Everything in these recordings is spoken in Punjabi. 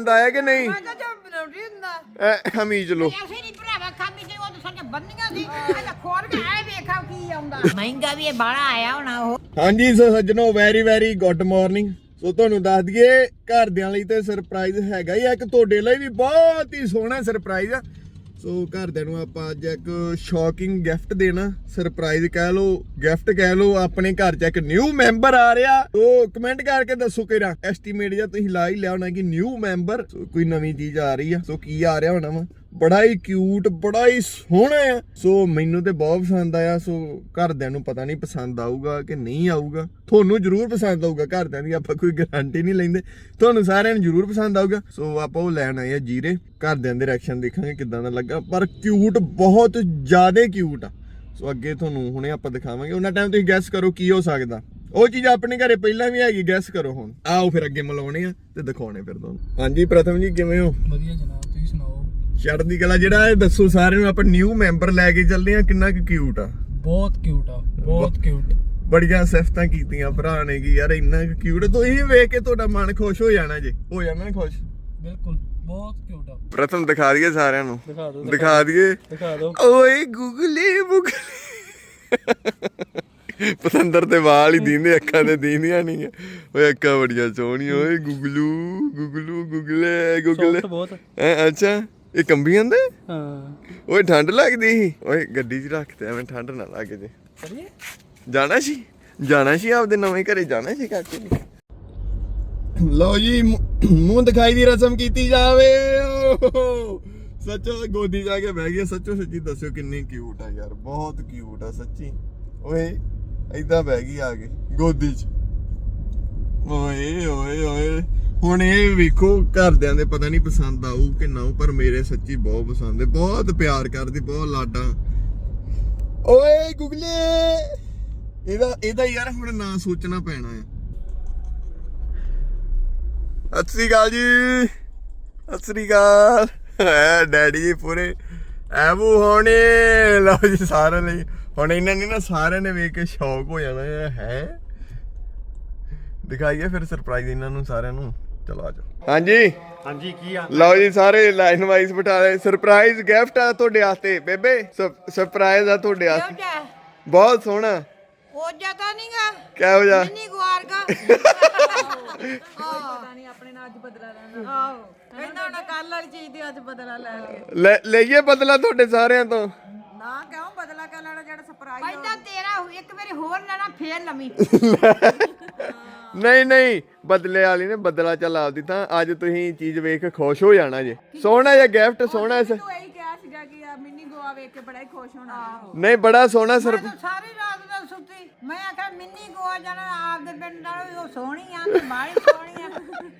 ਹੁੰਦਾ ਹੈ ਕਿ ਨਹੀਂ? ਮੈਂ ਕਿਹਾ ਜੋ ਬਣਾਉਂਦੀ ਹੁੰਦਾ। ਐ ਖਮੀਜ ਲੋ ਅਸੀਂ ਨਹੀਂ ਭਰਾਵਾ ਖਾਮੀ ਤੇ ਉਹ ਤਾਂ ਸਾਡੇ ਬੰਨੀਆਂ ਸੀ। ਮੈਂ ਖੋਰ ਕੇ ਆਏ ਵੇਖਾਂ ਕੀ ਆਉਂਦਾ। ਮਹਿੰਗਾ ਵੀ ਇਹ ਬਾੜਾ ਆਇਆ ਹੋਣਾ ਉਹ। ਹਾਂਜੀ ਸੋ ਸੱਜਣੋ very very good morning so ਤੁਹਾਨੂੰ ਦੱਸ ਦਈਏ ਘਰਦਿਆਂ ਲਈ ਤੇ ਸਰਪ੍ਰਾਈਜ਼ ਹੈਗਾ ਹੀ ਆ। ਇੱਕ ਤੁਹਾਡੇ ਲਈ ਵੀ ਬਹੁਤ ਹੀ ਸੋਹਣਾ ਸਰਪ੍ਰਾਈਜ਼ ਆ। ਸੋ ਘਰਦਿਆਂ ਨੂੰ ਆਪਾਂ ਅੱਜ ਇੱਕ ਸ਼ੌਕਿੰਗ ਗਿਫਟ ਦੇਣਾ ਸਰਪ੍ਰਾਈਜ਼ ਕਹਿ ਲੋ ਗਿਫਟ ਕਹਿ ਲੋ ਆਪਣੇ ਘਰ 'ਚ ਇੱਕ ਨਿਊ ਮੈਂਬਰ ਆ ਰਿਹਾ। ਸੋ ਕਮੈਂਟ ਕਰਕੇ ਦੱਸੋ ਕਿਹੜਾ? ਐਸਟੀਮੇਟ ਜਾਂ ਤੁਸੀਂ ਲਾ ਹੀ ਲਿਆ ਹੋਣਾ ਕਿ ਨਿਊ ਮੈਂਬਰ ਕੋਈ ਨਵੀਂ ਚੀਜ਼ ਆ ਰਹੀ ਆ, ਸੋ ਕੀ ਆ ਰਿਹਾ ਹੋਣਾ ਵਾ? ਬੜਾ ਹੀ ਕਿਊਟ ਬੜਾ ਹੀ। ਸੋਹਣਾ ਆ ਸੋ ਮੈਨੂੰ ਤੇ ਬਹੁਤ ਪਸੰਦ ਆਇਆ। ਸੋ ਘਰਦਿਆਂ ਨੂੰ ਪਤਾ ਨਹੀਂ ਪਸੰਦ ਆਊਗਾ ਕਿ ਨਹੀਂ ਆਊਗਾ। ਤੁਹਾਨੂੰ ਜ਼ਰੂਰ ਪਸੰਦ ਆਊਗਾ। ਘਰਦਿਆਂ ਦੀ ਆਪਾਂ ਕੋਈ ਗਾਰੰਟੀ ਨਹੀਂ ਲੈਂਦੇ। ਤੁਹਾਨੂੰ ਸਾਰਿਆਂ ਨੂੰ ਜ਼ਰੂਰ ਪਸੰਦ ਆਊਗਾ। ਸੋ ਆਪਾਂ ਉਹ ਲੈਣ ਆਏ ਆ ਜੀਰੇ। ਘਰਦਿਆਂ ਦੇ ਰਿਐਕਸ਼ਨ ਦੇਖਾਂਗੇ ਕਿਦਾਂ ਦਾ ਲੱਗਾ। ਪਰ ਕਿਊਟ ਬਹੁਤ ਜ਼ਿਆਦਾ ਕਿਊਟ ਆ। ਸੋ ਅੱਗੇ ਤੁਹਾਨੂੰ ਹੁਣੇ ਆਪਾਂ ਦਿਖਾਵਾਂਗੇ। ਉਹਨਾਂ ਟਾਈਮ ਤੁਸੀਂ ਗੈਸ ਕਰੋ ਕੀ ਹੋ ਸਕਦਾ। ਉਹ ਚੀਜ਼ ਆਪਣੇ ਘਰੇ ਪਹਿਲਾਂ ਵੀ ਹੈਗੀ ਗੈਸ ਕਰੋ ਹੁਣ। ਆਓ ਫਿਰ ਅੱਗੇ ਮਿਲਾਉਣੇ ਆ ਤੇ ਦਿਖਾਉਣੇ ਫਿਰ ਤੁਹਾਨੂੰ। ਹਾਂਜੀ, ਪ੍ਰਥਮ ਜੀ, ਕਿਵੇਂ ਹੋ? ਵਧੀਆ ਜਨਾਬ, ਤੁਸੀਂ ਸੁਣਾਓ? ਚੜ੍ਹਦੀ ਕਲਾ ਜਿਹੜਾ ਇਹ ਦੱਸੋ ਸਾਰਿਆਂ ਨੂੰ ਆਪਾਂ ਨਿਊ ਮੈਂਬਰ ਲੈ ਕੇ ਚੱਲੇ ਆ ਕਿੰਨਾ ਕੁ ਕਿਊਟ ਆ? ਬਹੁਤ ਕਿਊਟ ਆ ਬਹੁਤ ਕਿਊਟ ਬੜੀਆਂ ਸਿਫਤਾਂ ਕੀਤੀਆਂ ਭਰਾ ਨੇ ਕਿ ਯਾਰ ਇੰਨਾ ਕੁ ਕਿਊਟ ਤੁਸੀਂ ਵੇਖ ਕੇ ਤੁਹਾਡਾ ਮਨ ਖੁਸ਼ ਹੋ ਜਾਣਾ ਜੇ। ਹੋ ਜਾਣਾ ਨਾ ਖੁਸ਼? ਬਿਲਕੁਲ ਬਹੁਤ ਕਿਊਟ ਆ। ਪ੍ਰਥਮ ਦਿਖਾ ਦਈਏ ਸਾਰਿਆਂ ਨੂੰ। ਦਿਖਾ ਦਿਓ ਦਿਖਾ ਦਈਏ। ਦਿਖਾ ਦਿਓ। ਓਏ ਗੁਗਲੀ ਬੁਗਲੀ ਪਤੰਦਰ ਤੇ ਵਾਲ ਹੀ ਦੀਂਦੇ ਅੱਖਾਂ ਤੇ ਦੀਂਦੀਆਂ ਨਹੀਂ ਓਏ ਅੱਖਾਂ ਬੜੀਆਂ ਸੋਹਣੀਆਂ ਓਏ ਗੁਗਲੂ ਗੁਗਲੂ ਗੁਗਲੇ ਗੁਗਲੇ। ਬਹੁਤ। ਐ ਅੱਛਾ। ਇਹ ਕੰਬੀ ਜਾਂਦੇ? ਹਾਂ। ਓਏ ਠੰਡ ਲੱਗਦੀ ਸੀ। ਓਏ ਗੱਡੀ 'ਚ ਰੱਖਤੇ ਐਵੇਂ ਠੰਡ ਨਾ ਲੱਗ ਜੇ। ਕਰੀਏ? ਜਾਣਾ ਸੀ? ਜਾਣਾ ਸੀ ਆਪਦੇ ਨਵੇਂ ਘਰੇ? ਜਾਣਾ ਸੀ ਕਾਕੇ ਨੇ? ਲਓ ਜੀ ਮੂੰਹ ਦਿਖਾਈ ਦੀ ਰਸਮ ਕੀਤੀ ਜਾਵੇ। ਓਹ, ਸੱਚੋ ਗੋਦੀ ਜਾ ਕੇ ਬਹਿ ਗਿਆ ਸੱਚੋ ਸੱਚੀ ਦੱਸਿਓ ਕਿੰਨੀ ਕਿਊਟ ਆ ਯਾਰ। ਬਹੁਤ ਕਿਊਟ ਆ ਸੱਚੀ। ਓਏ ਏਦਾਂ ਬਹਿ ਗਈ ਆ ਕੇ ਗੋਦੀ 'ਚ। ਓਏ ਓਏ ਓਏ। ਹੁਣ ਇਹ ਵੇਖੋ, ਘਰਦਿਆਂ ਦੇ ਪਤਾ ਨਹੀਂ ਪਸੰਦ ਆਊ ਕਿ ਨਾ ਪਰ ਮੇਰੇ ਸੱਚੀ ਬਹੁਤ ਪਸੰਦ ਹੈ। ਬਹੁਤ ਪਿਆਰ ਕਰਦੀ, ਬਹੁਤ ਲਾਡਾ। ਓਏ, ਗੁਗਲੇ! ਇਹਦਾ ਇਹਦਾ ਯਾਰ ਹੁਣ ਨਾ ਸੋਚਣਾ ਪੈਣਾ ਆ। ਸਤਿ ਸ੍ਰੀ ਅਕਾਲ ਜੀ। ਸਤਿ ਸ੍ਰੀ ਅਕਾਲ। ਐ, ਡੈਡੀ ਜੀ ਪੂਰੇ। ਐਬੂ ਹੋਣੇ। ਲਓ ਜੀ, ਸਾਰਿਆਂ ਲਈ। ਹੁਣ ਇਹਨਾਂ ਨੇ ਨਾ ਸਾਰਿਆਂ ਨੇ ਵੇਖ ਕੇ ਸ਼ੌਕ ਹੋ ਜਾਣਾ ਹੈ। ਹੈ ਦਿਖਾਈਏ ਫਿਰ ਸਰਪ੍ਰਾਈਜ਼ ਇਹਨਾਂ ਨੂੰ, ਸਾਰਿਆਂ ਨੂੰ। ਚਲੋ ਆ ਜਾਓ। ਹਾਂਜੀ। ਹਾਂਜੀ ਕੀ ਆ? ਲਓ ਜੀ ਸਾਰੇ ਲਾਈਨ ਵਾਈਜ਼ ਬਿਠਾ ਲਏ। ਸਰਪ੍ਰਾਈਜ਼ ਗਿਫਟ ਆ ਤੁਹਾਡੇ ਵਾਸਤੇ ਬੇਬੇ। ਸਰਪ੍ਰਾਈਜ਼ ਆ ਤੁਹਾਡੇ ਵਾਸਤੇ। ਜਾ ਬਹੁਤ ਸੋਹਣਾ। ਉਹ ਜਤਾ ਨਹੀਂਗਾ ਕਿਹੋ ਜਿਹਾ? ਮਿੰਨੀ ਗੁਆਰਗਾ। ਪਤਾ ਨਹੀਂ ਆਪਣੇ ਨਾਲ ਅੱਜ ਬਦਲਾ ਲੈਣਾ ਆਹੋ ਕਹਿੰਦਾ ਹੁਣ ਕੱਲ ਵਾਲੀ ਚੀਜ਼ ਦੀ ਅੱਜ ਬਦਲਾ ਲੈ ਲਈਏ। ਲੈ ਲਈਏ ਬਦਲਾ ਤੁਹਾਡੇ ਸਾਰਿਆਂ ਤੋਂ। ਨਾ ਕਿਉਂ ਬਦਲਾ ਕਿਉਂ ਲੈਣਾ ਜਿਹੜਾ ਸਰਪ੍ਰਾਈਜ਼ ਪਹਿਲਾਂ ਤੇਰਾ ਇੱਕ ਵਾਰੀ ਹੋਰ ਲੈਣਾ ਫੇਰ ਲਵੀਂ। ਨਹੀਂ ਨਹੀਂ। ਬਦਲੇ ਵਾਲੀ ਨੇ ਬਦਲਾ ਚੱਲ ਆਪਦੀ ਤਾਂ ਅੱਜ ਤੁਸੀਂ ਚੀਜ਼ ਵੇਖ ਕੇ ਖੁਸ਼ ਹੋ ਜਾਣਾ ਜੇ। ਸੋਹਣਾ ਜਿਹਾ ਗਿਫਟ ਸੋਹਣਾ ਜਿਹਾ ਤੂੰ ਇਹੀ ਕਿਹਾ ਸੀਗਾ ਕਿ ਆ ਮਿੰਨੀ ਗੋਆ ਵੇਖ ਕੇ ਬੜਾ ਹੀ ਖੁਸ਼ ਹੋਣਾ। ਆਹੋ। ਨਹੀਂ ਬੜਾ ਸੋਹਣਾ ਸਰ ਮੈਂ ਤਾਂ ਸਾਰੀ ਰਾਤ ਦਾ ਸੁੱਤੀ। ਮੈਂ ਆਖਿਆ ਮਿੰਨੀ ਗੋਆ ਜਾਣਾ ਆਪਦੇ ਪਿੰਡ ਨਾਲ ਉਹ ਸੋਹਣੀ ਆ ਤੇ ਬਾਹਲੀ ਸੋਹਣੀ ਆ।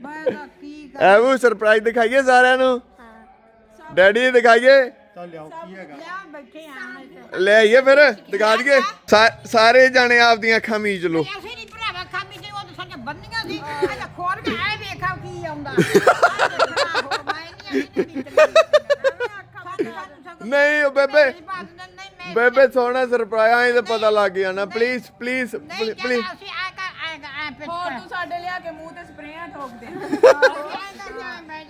ਮੈਂ ਤਾਂ ਕੀ ਕਰ? ਐਵੂ ਸਰਪ੍ਰਾਈਜ਼ ਦਿਖਾਈਏ ਸਾਰਿਆਂ ਨੂੰ। ਡੈਡੀ ਦਿਖਾਈਏ। ਤਾਂ ਲਿਆਓ ਕੀ ਹੈਗਾ? ਲਿਆ ਬੈਠੇ ਆ। ਲੈ ਆਈਏ ਫਿਰ ਦਿਖਾ ਦਈਏ। ਸਾ- ਸਾਰੇ ਜਾਣੇ ਆਪਦੀਆਂ ਅੱਖਾਂ ਮੀਚ ਲਓ। ਅਸੀਂ ਭਰਾਵਾ ਖਾਮੀ ਤੇ ਉਹ ਤਾਂ ਕੇ ਆਏ ਵੇਖਾਂ ਕੀ ਆਉਂਦਾ। ਆਹ ਦੇਖਣਾ ਮੈਂ ਨਹੀਂ ਉਹ ਬੇਬੇ ਬੇਬੇ ਸੋਹਣਾ ਸਰਪ੍ਰਾਈਜ਼ ਆਈ ਤਾਂ ਪਤਾ ਲੱਗ ਜਾਣਾ ਪਲੀਜ਼ ਪਲੀਜ਼ ਪਲੀਜ਼ ਚੱਲ ਅਸੀਂ ਆ ਆ ਕਰ ਆ ਫਿਰ ਹੋਰ ਤੂੰ ਸਾਡੇ ਲਿਆ ਕੇ ਮੂੰਹ ਤੇ ਸਪਰੇਆਂ ਠੋਕ ਦੇ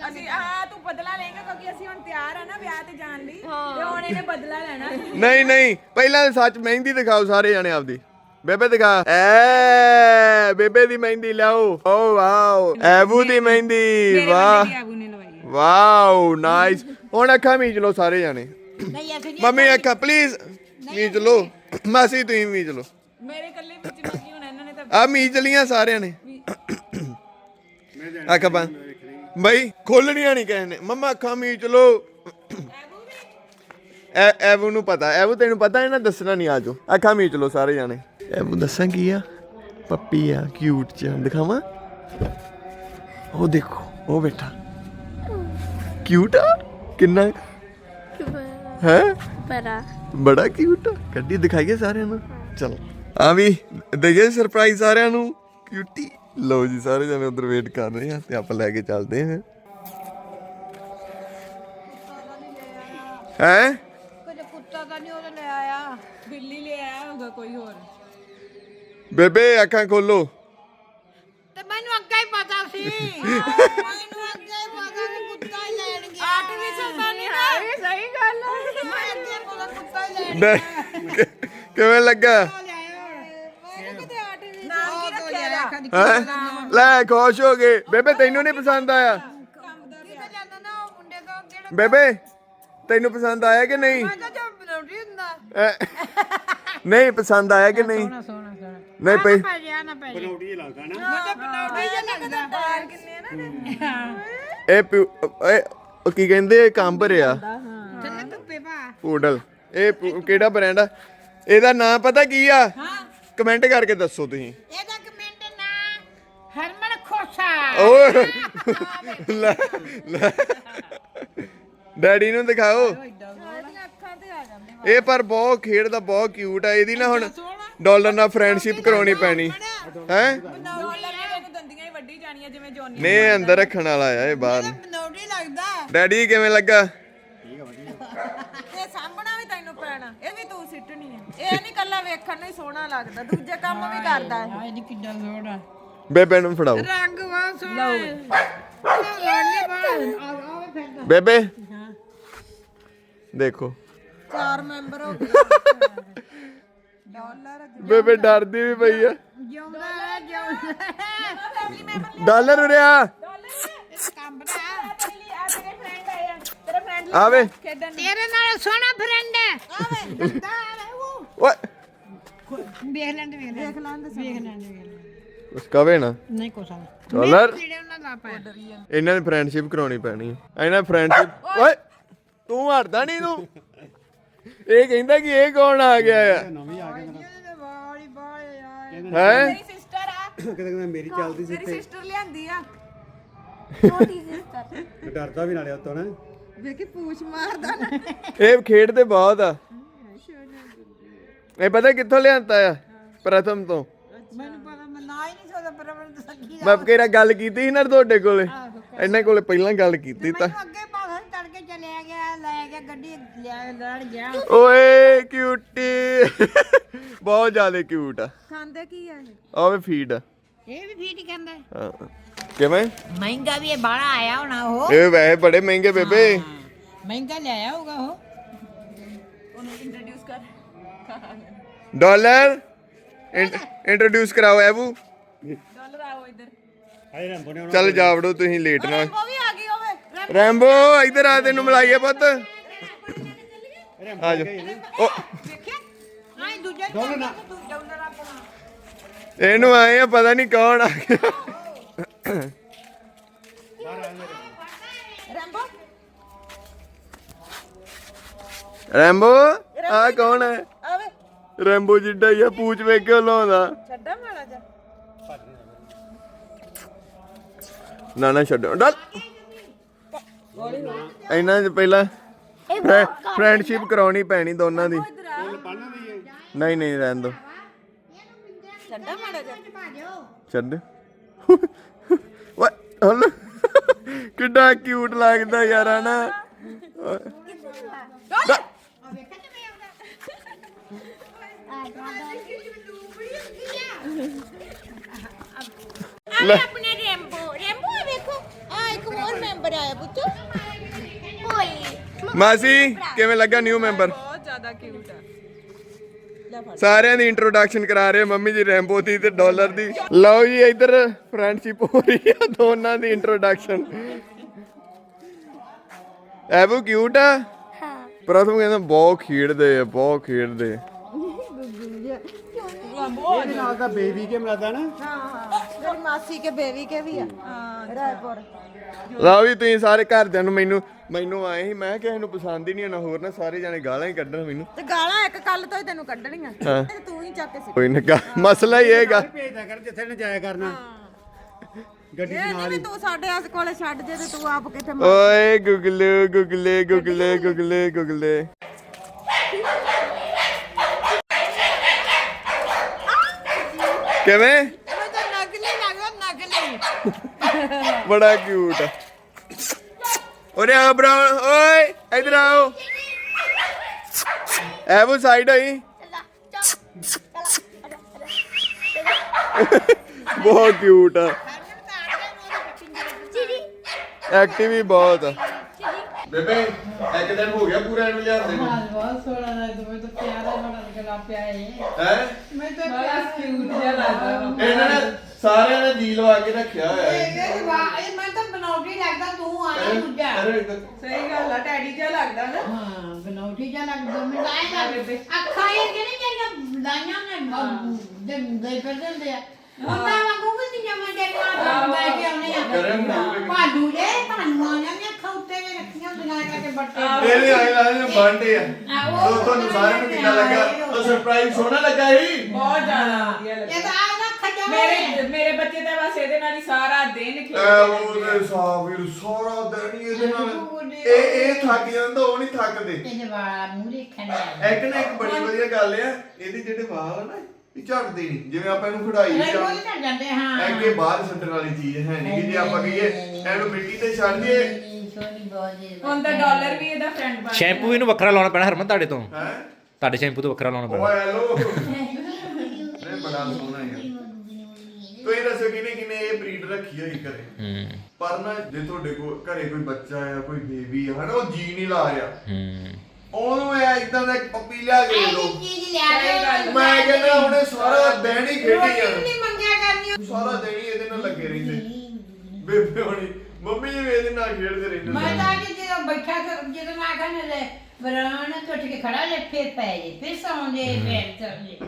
ਅਸੀਂ ਹਾਂ ਤੂੰ ਬਦਲਾ ਲਏਗਾ ਕਿਉਂਕਿ ਅਸੀਂ ਹੁਣ ਤਿਆਰ ਆ ਨਾ ਵਿਆਹ ਤੇ ਜਾਣ ਲਈ। ਤੇ ਹੁਣ ਇਹਨੇ ਬਦਲਾ ਲੈਣਾ। ਨਹੀਂ ਨਹੀਂ ਪਹਿਲਾਂ ਸੱਚ ਮਹਿੰਦੀ ਦਿਖਾਓ ਸਾਰੇ ਜਾਣੇ ਆਪਦੀ। ਬੇਬੇ ਦਿਖਾ। ਐ ਬੇਬੇ ਦੀ ਮਹਿੰਦੀ ਲਿਆਓ। ਓ ਵਾਓ। ਐਬੂ ਦੀ ਮਹਿੰਦੀ। ਵਾਹ। ਆਬੂ ਨੇ ਲਵਾਈ ਵਾਓ ਨਾਈਸ ਹੁਣ ਅੱਖਾਂ ਮੀਚ ਲਓ ਸਾਰੇ ਜਾਣੇ। ਨਹੀਂ ਅਸੀਂ ਨਹੀਂ ਮੰਮੀ ਅੱਖਾਂ ਪਲੀਜ਼ ਮੀਚ ਲਓ। ਮਾਸੀ ਤੁਸੀਂ ਮੀਚ ਲਓ। ਮੇਰੇ ਕੱਲੇ ਵਿੱਚ ਮੱਕੀ ਹੁਣ ਇਹਨਾਂ ਨੇ ਤਾਂ ਆ ਮੀਚ ਲੀਆਂ ਸਾਰਿਆਂ ਨੇ। ਅੱਖਾਂ ਬੰਦ। ਬਈ ਖੋਲਣੀਆਂ ਨਹੀਂ ਕਿਸੇ ਨੇ। ਮੰਮਾ ਅੱਖਾਂ ਮੀਚ ਲਓ। ਐ ਐਵੂ ਨੂੰ ਪਤਾ। ਐਵੂ ਤੈਨੂੰ ਪਤਾ ਹੈ ਨਾ ਦੱਸਣਾ ਨਹੀਂ ਆਜੋ ਅੱਖਾਂ ਮੀਚ ਲਓ ਸਾਰੇ ਜਾਣੇ। ਐਵੂ ਦੱਸਾਂ ਕੀ ਆ? ਪੱਪੀ ਆ ਕਿਊਟ ਚ ਦਿਖਾਵਾਂ? ਉਹ ਦੇਖੋ ਉਹ ਬੈਠਾ। ਕਿਊਟ ਆ? ਕਿੰਨਾ? ਹੈ? ਪਰਾ ਬੜਾ ਕਿਊਟ ਗੱਡੀ ਦਿਖਾਈਏ ਸਾਰਿਆਂ ਨੂੰ? ਚਲੋ ਆ ਵੀ ਦਈਏ ਸਰਪ੍ਰਾਈਜ਼ ਸਾਰਿਆਂ ਨੂੰ? ਕਿਊਟੀ ਲਓ ਜੀ ਸਾਰੇ ਜਣੇ ਉਧਰ ਵੇਟ ਕਰ ਰਹੇ ਆ ਤੇ ਆਪਾਂ ਲੈ ਕੇ ਚੱਲਦੇ ਹਾਂ। ਹੈ? ਕੁਝ ਕੁੱਤਾ ਤਾਂ ਨਹੀਂ ਉਹਦੇ ਲੈ ਆਇਆ। ਬਿੱਲੀ ਲੈ ਆਇਆ ਹੋਗਾ ਕੋਈ ਹੋਰ। ਬੇਬੇ ਅੱਖਾਂ ਖੋਲੋ ਤੇ ਮੈਨੂੰ ਅੱਗੇ ਹੀ ਪਤਾ ਸੀ। ਕਿਵੇਂ ਲੱਗਾ? ਲੈ ਖੁਸ਼ ਹੋ ਗਏ। ਬੇਬੇ ਤੈਨੂੰ ਨਹੀਂ ਪਸੰਦ ਆਇਆ? ਬੇਬੇ ਤੈਨੂੰ ਪਸੰਦ ਆਇਆ ਕਿ ਨਹੀਂ? ਨਹੀਂ ਪਸੰਦ ਆਇਆ ਕਿ ਨਹੀਂ? ਨਹੀਂ ਪਈ। ਪੈ ਜਾ ਨਾ ਪੈ ਜਾ। ਬਣਾਉਟੀ ਲੱਗਦਾ ਨਾ। ਮੈਂ ਤਾਂ ਬਣਾਉਂਦੀ ਜੇ ਲੱਗਦਾ ਬਾਹਰ ਕਿੰਨੇ ਆ ਨਾ ਇਹ ਪਿਉ- ਇਹ ਉਹ ਕੀ ਕਹਿੰਦੇ ਕੰਬਰ ਆ ਚੱਲੇ ਧੁੱਪੇ ਪਾ। ਪੂਡਲ। ਇਹ ਪੂ- ਕਿਹੜਾ ਬ੍ਰਾਂਡ ਆ? ਇਹਦਾ ਨਾਮ ਪਤਾ ਕੀ ਆ? ਕਮੈਂਟ ਕਰਕੇ ਦੱਸੋ ਤੁਸੀਂ। ਇਹਦਾ ਕਮੈਂਟ ਨਾ ਹਰਮਨ ਖੋਸਾ। ਓਏ। ਲੈ ਲੈ। ਡੈਡੀ ਨੂੰ ਦਿਖਾਓ। ਇਹਦੀਆਂ ਅੱਖਾਂ ਤੇ ਆ ਜਾਂਦੇ ਇਹ ਪਰ ਬਹੁਤ ਖੇਡਦਾ ਬਹੁਤ ਕਿਊਟ ਆ। ਇਹਦੀ ਨਾ ਹੁਣ ਡਾਲਰ ਨਾਲ ਫਰੈਂਡਸ਼ਿਪ ਕਰਾਉਣੀ ਪੈਣੀ। ਹੈ? ਦੰਦੀਆਂ ਹੀ ਵੱਢੀ ਜਾਣੀਆਂ ਜਿਵੇਂ ਜੋਨੀ ਨੇ ਅੰਦਰ ਰੱਖਣ ਵਾਲਾ ਆ, ਇਹ ਬਾਹਰ ਬਣਾਉਂਦੀ ਲੱਗਦਾ ਡੈਡੀ, ਕਿਵੇਂ ਲੱਗਾ? ਤੇ ਸਾਂਭਣਾ ਵੀ ਤੈਨੂੰ ਪੈਣਾ ਇਹ ਵੀ ਤੂੰ ਸਿੱਟਣੀ ਹੈ ਇਹ ਨਹੀਂ ਕੱਲਾ ਵੇਖਣ ਨੂੰ ਹੀ ਸੋਹਣਾ ਲੱਗਦਾ ਦੂਜੇ ਕੰਮ ਵੀ ਕਰਦਾ ਹੈ ਆ ਇਹਦੀ ਕਿੱਡਾ ਸੋਹਣਾ ਬੇਬੇ ਨੂੰ ਫੜਾਓ। ਰੰਗ ਵਾ ਸੋਹਣਾ ਰੰਗ ਵਾ ਆਵੇ ਫਿਰ ਬੇਬੇ? ਦੇਖੋ। ਚਾਰ ਮੈਂਬਰ ਹੋ ਗਏ। ਡਾਲਰ ਬੇਬੇ ਡਰਦੀ ਵੀ ਪਈ ਆ। ਜਿਉਂਦਾ ਜਿਉਂਦਾ ਫੈਮਿਲੀ ਮੈਂਬਰ ਡਾਲਰ ਉਰਿਆ ਫੈਮਿਲੀ ਆ ਤੇਰੇ ਫਰੈਂਡ ਆਏ ਆ ਤੇਰੇ ਫਰੈਂਡ ਆਵੇ। ਖੇਡਣ ਨੂੰ। ਤੇਰੇ ਨਾਲ ਸੋਹਣਾ ਫਰੈਂਡ ਹੈ। ਆਵੇ ਦੰਦਾ ਉਹ ਓਏ ਵੇਖ ਲੈਂਦੇ ਵੇਖ ਲੈਂਦੇ ਵੇਖ ਲੈਂਦੇ ਵੇਖ ਲੈਂਦੇ ਉਸ ਕਵੇ ਨਾ। ਨਹੀਂ ਨਹੀਂ। ਡਾਲਰ। ਜਿਹੜੇ ਉਹਨਾਂ ਦਾ ਪਾਇਆ ਇਹਨਾਂ ਦੀ ਫਰੈਂਡਸ਼ਿਪ ਕਰਾਉਣੀ ਪੈਣੀ ਆ। ਇਹਨਾਂ ਫਰੈਂਡਸ਼ਿਪ ਓਏ। ਤੂੰ ਹਟਦਾ ਨਹੀਂ ਤੂੰ। ਇਹ ਕਹਿੰਦਾ ਕਿ ਇਹ ਕੌਣ ਆ ਗਿਆ ਆ? ਨਵੀਂ ਆ ਗਈ ਵਾਲੀ ਬਾਲੇ ਯਾਰ। ਹੈ? ਮੇਰੀ ਸਿਸਟਰ ਆ। ਕਿਤੇ ਕਿਤੇ ਮੇਰੀ ਚੱਲਦੀ ਸੀ ਮੇਰੀ ਸਿਸਟਰ ਲਿਆਂਦੀ ਆ। ਛੋਟੀ ਸਿਸਟਰ ਡਰਦਾ ਵੀ ਨਾਲੇ ਉਤੋਂ ਨਾ। ਵੇਖੀ ਪੂਛ ਮਾਰਦਾ ਨਾ। ਇਹ ਖੇਡਦੇ ਬਹੁਤ ਆ। ਇਹ ਪਤਾ ਕਿੱਥੋਂ ਲਿਆਂਦਾ ਆ? ਪ੍ਰਥਮ ਤੋਂ। ਮੈਨੂੰ ਪਤਾ ਮੈਂ ਨਾ ਹੀ ਨਹੀਂ ਸੋਦਾ ਪਰ ਮੈਂ ਤਾਂ ਸੱਚੀ ਮੈਂ ਕਿਹੜਾ ਗੱਲ ਕੀਤੀ ਸੀ ਨਾ ਤੁਹਾਡੇ ਕੋਲੇ? ਇਹਨਾਂ ਕੋਲੇ ਪਹਿਲਾਂ ਗੱਲ ਕੀਤੀ ਤਾਂ। ਮੈਨੂੰ ਅੱਗੇ ਪਾਸੋਂ ਤੜਕੇ ਚਲਿਆ ਗਿਆ ਲੈ ਗਿਆ ਗੱਡੀ ਲਿਆ ਲੜ ਗਿਆ। ਓਏ ਕਿਊਟੀ ਬਹੁਤ ਜ਼ਿਆਦਾ ਕਿਊਟ ਆ। ਖਾਂਦੇ ਕੀ ਆ ਇਹ? ਆਵੇ ਫੀਡ ਆ। ਇਹ ਵੀ ਫੀਟ ਕਹਿੰਦਾ ਹਾਂ। ਕਿਵੇਂ? ਮਹਿੰਗਾ ਵੀ ਇਹ ਬਾੜਾ ਆਇਆ ਹੋਣਾ ਉਹ। ਇਹ ਵੈਸੇ ਬੜੇ ਮਹਿੰਗੇ ਬੇਬੇ। ਮਹਿੰਗਾ ਲਿਆਇਆ ਹੋਊਗਾ ਉਹ। ਉਹਨੂੰ ਇੰਟਰੋਡਿਊਸ ਕਰ। ਡਾਲਰ? ਇੰਟਰੋਡਿਊਸ ਕਰਾਓ ਐਬੂ। ਡਾਲਰ ਆਓ ਇੱਧਰ। ਚੱਲ ਜਾਵੜੋ ਤੁਸੀਂ ਲੇਟ ਨਾ ਉਹ ਵੀ ਆ ਗਈ ਰੈਂਬੋ ਇੱਧਰ ਆ ਤੈਨੂੰ ਮਿਲਾਈਏ ਪੁੱਤ। ਆ ਜਾ। ਉਹ ਇਹਨੂੰ ਆਏ ਆ ਪਤਾ ਨਹੀਂ ਕੌਣ ਆ ਗਿਆ। ਰੈਂਬੋ। ਆ ਕੌਣ ਹੈ ਆਵੇ। ਰੈਂਬੋ ਜਿੱਡਾ ਹੀ ਆ ਪੂਛ ਵੇਖ ਕੇ ਲਾਉਂਦਾ। ਛੱਡਾ ਮਾੜਾ ਜਾ ਨਾ ਨਾ ਛੱਡੋ। ਡਲ। ਇਹਨਾਂ ਚ ਪਹਿਲਾਂ ਫਰੈਂਡਸ਼ਿਪ ਕਰਾਉਣੀ ਪੈਣੀ ਦੋਨਾਂ ਦੀ। ਦੀ ਨਹੀਂ। ਨਹੀਂ ਰਹਿਣ ਦੋ। ਛੱਡਾ ਮਾੜਾ ਜਾ ਛੱਡ। ਓਏ ਹਲ। ਕਿੱਡਾ ਕਿਊਟ ਲੱਗਦਾ ਯਾਰ ਨਾ ਆਵੇ ਆਪਣੇ ਆ ਇੱਕ ਹੋਰ ਮੈਂਬਰ ਆਇਆ ਪੁੱਤ। ਓਏ ਮਾਸੀ ਕਿਵੇਂ ਲੱਗਾ ਨਿਊ ਮੈਂਬਰ ਬਹੁਤ ਜ਼ਿਆਦਾ ਕਿਊਟ ਆ। ਸਾਰਿਆਂ ਦੀ ਇੰਟਰੋਡਕਸ਼ਨ ਕਰਾ ਰਹੇ ਮੰਮੀ ਜੀ ਰੈਂਬੋ ਦੀ ਤੇ ਡਾਲਰ ਦੀ। ਲਓ ਜੀ ਇੱਧਰ ਫਰੈਂਡਸ਼ਿਪ ਹੋ ਰਹੀ ਆ ਦੋਨਾਂ ਦੀ ਇੰਟਰੋਡਕਸ਼ਨ ਐਬੂ ਕਿਊਟ ਆ? ਹਾਂ। ਪ੍ਰਥਮ ਕਹਿੰਦਾ ਬਹੁਤ ਖੇਡਦੇ ਆ ਬਹੁਤ ਖੇਡਦੇ ਆ। ਇਹਦੇ ਨਾਲ ਤਾਂ ਬੇਬੀ ਕੇ ਮਿਲਦਾ ਨਾ। ਮਾਸੀ ਕੇ ਬੇਬੀ ਕੇ ਵੀ ਆ। ਹਾਂ। ਰਾਏਪੁਰ। ਲਓ ਜੀ ਤੁਸੀਂ ਸਾਰੇ ਘਰਦਿਆਂ ਨੂੰ ਮੈਨੂੰ ਮੈਨੂੰ ਆਏ ਸੀ ਮੈਂ ਕਿਹਾ ਇਹਨੂੰ ਪਸੰਦ ਹੀ ਨਹੀਂ ਆਣਾ ਹੋਰ ਨਾ ਸਾਰੇ ਜਾਣੇ ਗਾਲਾਂ ਹੀ ਕੱਢਣ ਮੈਨੂੰ। ਤੇ ਗਾਲਾਂ ਇੱਕ ਕੱਲ ਤੋਂ ਹੀ ਤੈਨੂੰ ਕੱਢਣੀਆਂ। ਹਾਂ। ਤੇ ਤੂੰ ਹੀ ਚੱਕ ਕੇ ਸਿੱਟ। ਕੋਈ ਨਾ ਮਸਲਾ ਹੀ ਹੈਗਾ ਭੇਜਦਾ ਕਰ ਜਿੱਥੇ ਨੇ ਜਾਇਆ ਕਰਨਾ ਗੱਡੀ ਇਹ ਦੇ ਨਹੀਂ ਵੀ ਤੂੰ ਸਾਡੇ ਆਸ ਕੋਲੇ ਛੱਡ ਜੇ ਤੇ ਤੂੰ ਆਪ ਕਿੱਥੇ ਓਏ ਗੁਗਲੇ ਗੁਗਲੇ ਗੁਗਲੇ ਗੁਗਲੇ ਗੁਗਲੇ। ਕਿਵੇਂ ਮੈਂ ਤਾਂ ਨਕਲੀ ਲੱਗਦਾ ਨਕਲੀ ਬੜਾ ਕਿਊਟ ਆ। ਓਰੇ ਆ ਬਰਾਉਨ ਓਏ ਇਧਰ ਆਓ। ਐਵੋ ਸਾਈਡ ਆਈ ਬਹੁਤ ਕਿਊਟ ਆ। ਐਕਟਿਵ ਵੀ ਬਹੁਤ ਆ। ਬੇਬੇ ਇੱਕ ਦਿਨ ਹੋ ਗਿਆ ਪੂਰਾ ਇਹਨੂੰ ਲਿਆਂਦੇ ਨੂੰ ਬਹੁਤ ਸੋਹਣਾ ਲੱਗਦਾ ਮੈਨੂੰ ਤਾਂ ਪਿਆਰਾ ਬੜਾ ਲੱਗਣਾ ਪਿਆ ਇਹ ਹੈ? ਮੈਂ ਤਾਂ ਪਿਆਰਾ ਕਿਊਟ ਜਿਹਾ ਲੱਗਦਾ। ਇਹਨਾਂ ਨੇ ਸਾਰਿਆਂ ਨੇ ਜੀ ਲਵਾ ਕੇ ਰੱਖਿਆ ਹੋਇਆ ਹੈ। ਇਹ ਵਾਹ ਇਹ ਮੈਂ ਤਾਂ ਬਣਾਉਟੀ ਲੱਗਦਾ ਤੂੰ ਆਣਾ ਦੂਜਾ। ਅਰੇ। ਸਹੀ ਗੱਲ ਆ ਟੈਡੀ ਜਿਹਾ ਲੱਗਦਾ ਨਾ। ਹਾਂ ਬਣਾਉਟੀ ਜਿਹਾ ਲੱਗਦਾ ਆਏ ਲੱਗ ਅੱਖਾਂ ਇਹ ਕਿਹਨੇ ਜਿਹੜੀਆਂ ਲਾਈਆਂ ਨੇ ਦੇ ਦੇ ਫਿਰਦੇ ਆ। ਹੁੰਦਾ ਵਾਂਗੂ ਵੀ ਨਹੀਂ ਜਮਾ ਜਿਹੜੀਆਂ ਬੈ ਕੇ ਆਉਣੇ ਆ। ਭਾਡੂ ਦੇ ਭਾਨੂਆਂ ਨੇ ਅੱਖਾਂ ਉੱਤੇ ਨੇ ਰੱਖੀਆਂ ਦੁਨੀਆ ਕਰਕੇ ਬੱਟੇ। ਇਹਦੇ ਆਏ ਲਾਏ ਬਾਂਡੇ ਆ। ਆ, ਉਹ ਤੁਹਾਨੂੰ ਸਾਰਿਆਂ ਨੂੰ ਕਿੰਨਾ ਲੱਗਾ? ਉਹ ਸਰਪ੍ਰਾਈਜ਼ ਸੋਹਣਾ ਲੱਗਾ ਸੀ। ਬਹੁਤ ਜ਼ਿਆਦਾ ਵਧੀਆ ਇਹ ਤਾਂ ਨਾ ਮੇਰੇ ਮੇਰੇ ਬੱਚੇ ਤਾਂ ਬਸ ਇਹਦੇ ਨਾਲ ਹੀ ਸਾਰਾ ਦਿਨ ਐ ਖੇਡਦੇ ਉਹਦੇ ਸਾਬਿਰ ਸਾਰਾ ਦਿਨ ਹੀ ਇਹਦੇ ਨਾਲ। ਇਹ ਇਹ ਥੱਕ ਜਾਂਦਾ ਉਹ ਨਹੀਂ ਥੱਕਦੇ। ਇਹਦੇ ਵਾਲਾ ਮੂੰਹ ਦੇਖਣ ਇੱਕ ਨਾ ਇੱਕ ਬੜੀ ਵਧੀਆ ਗੱਲ ਆ ਇਹਦੇ ਜਿਹੜੇ ਵਾਲ ਆ ਨਾ ਇਹ ਝੜਦੇ ਨਹੀਂ। ਜਿਵੇਂ ਆਪਾਂ ਇਹਨੂੰ ਖੜਾਈ ਜਾਂ ਕੋਈ ਕਰ ਜਾਂਦੇ ਹਾਂ। ਅੱਗੇ ਬਾਹਰ ਛੱਡਣ ਵਾਲੀ ਚੀਜ਼ ਹੈ ਨਹੀਂ ਕਿ ਜੇ ਆਪਾਂ ਕਹੀਏ ਇਹਨੂੰ ਮਿੱਟੀ ਤੇ ਛੱਡ ਦਈਏ ਸੋਨੀ ਬਹੁਤ ਜੀ ਹੁਣ ਤਾਂ ਡਾਲਰ ਵੀ ਇਹਦਾ ਫਰੈਂਡ ਬਣ ਸ਼ੈਂਪੂ ਇਹਨੂੰ ਵੱਖਰਾ ਲਾਉਣਾ ਪੈਣਾ ਹਰਮਨ ਤੁਹਾਡੇ ਤੋਂ? ਹੈ? ਤੁਹਾਡੇ ਸ਼ੈਂਪੂ ਤੋਂ ਵੱਖਰਾ ਲਾਉਣਾ ਪੈਣਾ। ਓਏ ਹੈਲੋ ਇਹ ਬੜਾ ਸੋਹਣਾ ਹੈ ਤੁਸੀਂ ਦੱਸੋ ਕਿਨੇ ਕਿਨੇ ਇਹ ਬਰੀਡ ਰੱਖੀ ਹੋਈ ਹੂੰ। ਪਰ ਨਾ ਜੇ ਤੁਹਾਡੇ ਕੋਲ ਘਰੇ ਕੋਈ ਬੱਚਾ ਆ ਕੋਈ ਬੇਬੀ ਆ ਹਨਾ ਉਹ ਜੀ ਨਹੀਂ ਲਾ ਰਿਹਾ। ਹੂੰ। ਉਹਨੂੰ ਇਹ ਇਦਾਂ ਦਾ ਇੱਕ ਪੱਪੀ ਲਿਆ ਕੇ ਦੇ ਦਿਓ ਚੀਜ਼ ਲਿਆ ਦੇ ਮੈਂ ਕਹਿੰਦਾ ਉਹਨੇ ਸਾਰਾ ਦਿਨ ਹੀ ਖੇਡੀ ਰੋਟੀ ਨਹੀਂ ਮੰਗਿਆ ਕਰਨੀ। ਸਾਰਾ ਦਿਨ ਹੀ ਇਹਦੇ ਨਾਲ ਲੱਗੇ ਰਹਿੰਦੇ। ਬੇਬੇ ਹੋਣੀ ਮੰਮੀ ਜੀ ਵੀ ਇਹਦੇ ਨਾਲ ਖੇਡਦੇ ਰਹਿੰਦੇ। ਮੈਂ। ਤਾਂ ਕਿ ਜਦੋਂ ਬੈਠਾ ਕਰ ਜਦੋਂ ਮੈਂ ਕਹਿੰਦਾ ਲੈ ਬਰਾਨ ਤੋਂ ਉੱਠ ਕੇ ਖੜਾ ਲੈ ਫਿਰ ਪੈ ਜੇ ਫਿਰ ਸੌਂ ਜੇ ਫਿਰ ਚੱਲ ਜੇ।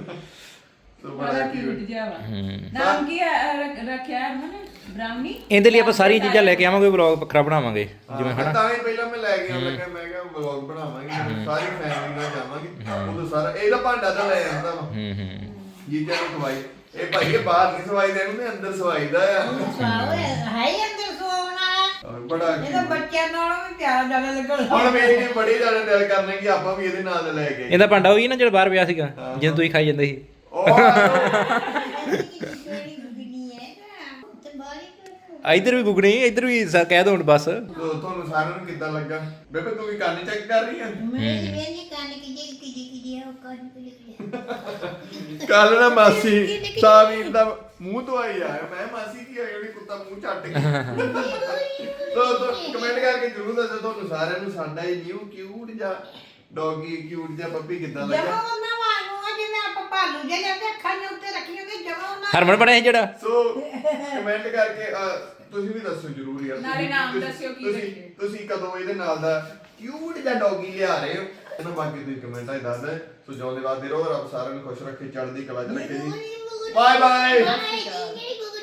ਬੜਾ ਬੜਾ ਕਿਊਟ cute। ਜਿਹਾ ਵਾ। ਹੂੰ। ਨਾਮ ਕੀ ਹੈ ਰੱਖ- ਰੱਖਿਆ ਹੈ ਮਨ? ਬ੍ਰਾਊਨੀ ਇਹਦੇ ਲਈ ਆਪਾਂ ਸਾਰੀਆਂ ਚੀਜ਼ਾਂ ਲੈ ਕੇ ਆਵਾਂਗੇ ਵਲੌਗ ਵੱਖਰਾ ਬਣਾਵਾਂਗੇ। ਜਿਵੇਂ ਹਨਾ? ਤਾਂ ਹੀ ਪਹਿਲਾਂ ਮੈਂ ਲੈ ਗਿਆ ਮੈਂ ਕਿਹਾ ਮੈਂ ਕਿਹਾ ਵਲੌਗ ਬਣਾਵਾਂਗੇ ਸਾਰੀ ਫੈਮਿਲੀ ਨਾਲ ਜਾਵਾਂਗੇ। ਉਦੋਂ ਸਾਰਾ ਇਹਦਾ ਭਾਂਡਾ ਤਾਂ ਲੈ ਜਾਂਦਾ ਵਾ। ਹੂੰ ਹੂੰ। ਜੀ ਤੇ ਨੂੰ ਖਵਾਈ ਇਹ ਭਾਈ ਇਹ ਬਾਹਰ ਨਹੀਂ ਖਵਾਈ ਦੇ ਇਹਨੂੰ ਅੰਦਰ ਸਵਾਈਦਾ ਆ। ਸਵਾਓ ਹੈ ਹੀ ਅੰਦਰ ਸੋਣਾ ਔਰ ਬੜਾ ਇਹ ਤਾਂ cute। ਬੱਚਿਆਂ ਨਾਲੋਂ ਵੀ ਪਿਆਰਾ ਜ਼ਿਆਦਾ ਲੱਗਣ ਹੁਣ ਵੇਖ ਕੇ ਬੜੇ ਜਾਣੇ ਦਿਲ ਕਰਨੇ ਕਿ ਆਪਾਂ ਵੀ ਇਹਦੇ ਨਾਲ ਲੈ ਕੇ ਇਹਦਾ ਭਾਂਡਾ ਉਹੀ ਨਾ ਜਿਹੜਾ ਬਾਹਰ ਪਿਆ ਸੀਗਾ ਜਦੋਂ ਤੁਸੀਂ ਖਾਈ ਜਾਂਦੇ ਸੀ। ਇੱਧਰ ਵੀ ਗੁਗਣੀ ਇੱਧਰ ਵੀ ਸ- ਕਹਿ ਦੋ ਹੁਣ ਬਸ। ਤੋ ਤੁਹਾਨੂੰ ਸਾਰਿਆਂ ਨੂੰ ਕਿੱਦਾਂ ਲੱਗਾ? ਬੇਬੇ ਤੂੰ ਵੀ ਕੰਨ ਚੈੱਕ ਕਰ ਰਹੀ ਆ? ਕੱਲ ਨਾ ਮਾਸੀ ਸਾਵੀਰ ਦਾ ਮੂੰਹ ਤੋਂ ਆਈ ਆ। ਮੈਂ ਮਾਸੀ ਕੀ ਹੋਇਆ ਜਿਹੜੀ ਕੁੱਤਾ ਮੂੰਹ ਚੱਟ ਗਿਆ। ਤੋ ਤੋ ਕਮੈਂਟ ਕਰਕੇ ਜਰੂਰ ਦੱਸੋ ਤੁਹਾਨੂੰ ਸਾਰਿਆਂ ਨੂੰ ਸਾਡਾ ਇਹ ਨਿਊ ਕਿਊਟ ਜਿਹਾ ਡੌਗੀ ਕਿਊਟ ਜਿਹਾ ਪੱਪੀ ਕਿੱਦਾਂ ਜਮਾ ਲੱਗਾ ਉਹਨਾਂ ਆ ਭਾਲੂ ਜੇ ਜਾਂਦੇ ਅੱਖਾਂ ਦੇ ਉੱਤੇ ਰੱਖੀਆਂ ਤੇ ਜਮਾ ਉਹਨਾਂ ਹਰਮਨ ਬਣਿਆ ਸੀ ਜਿਹੜਾ? ਸੋ ਕਮੈਂਟ ਕਰਕੇ ਅਹ, ਤੁਸੀਂ ਵੀ ਦੱਸੋ ਜਰੂਰ ਯਾਰ ਨਾਲੇ ਤੁਸੀਂ- ਨਾਮ ਤੁਸੀਂ- ਦੱਸਿਓ ਕੀ ਤੁਸੀਂ। ਤੁਸੀਂ ਕਦੋਂ ਇਹਦੇ ਨਾਲ ਦਾ ਕਿਊਟ ਜਿਹਾ ਡੌਗੀ ਲਿਆ ਰਹੇ ਹੋ? ਇਹਨਾਂ ਬਾਕੀ ਤੁਸੀਂ ਕਮੈਂਟਾਂ 'ਚ ਦੱਸ ਦੇ ਸੋ ਜਿਉਂਦੇ ਵਾਦੇ ਰਹੋ ਰੱਬ ਸਾਰਿਆਂ ਨੂੰ ਖੁਸ਼ ਰੱਖੇ ਚੜ੍ਹਦੀ ਕਲਾ 'ਚ ਰੱਖੇ ਜੀ। Bye bye Bye.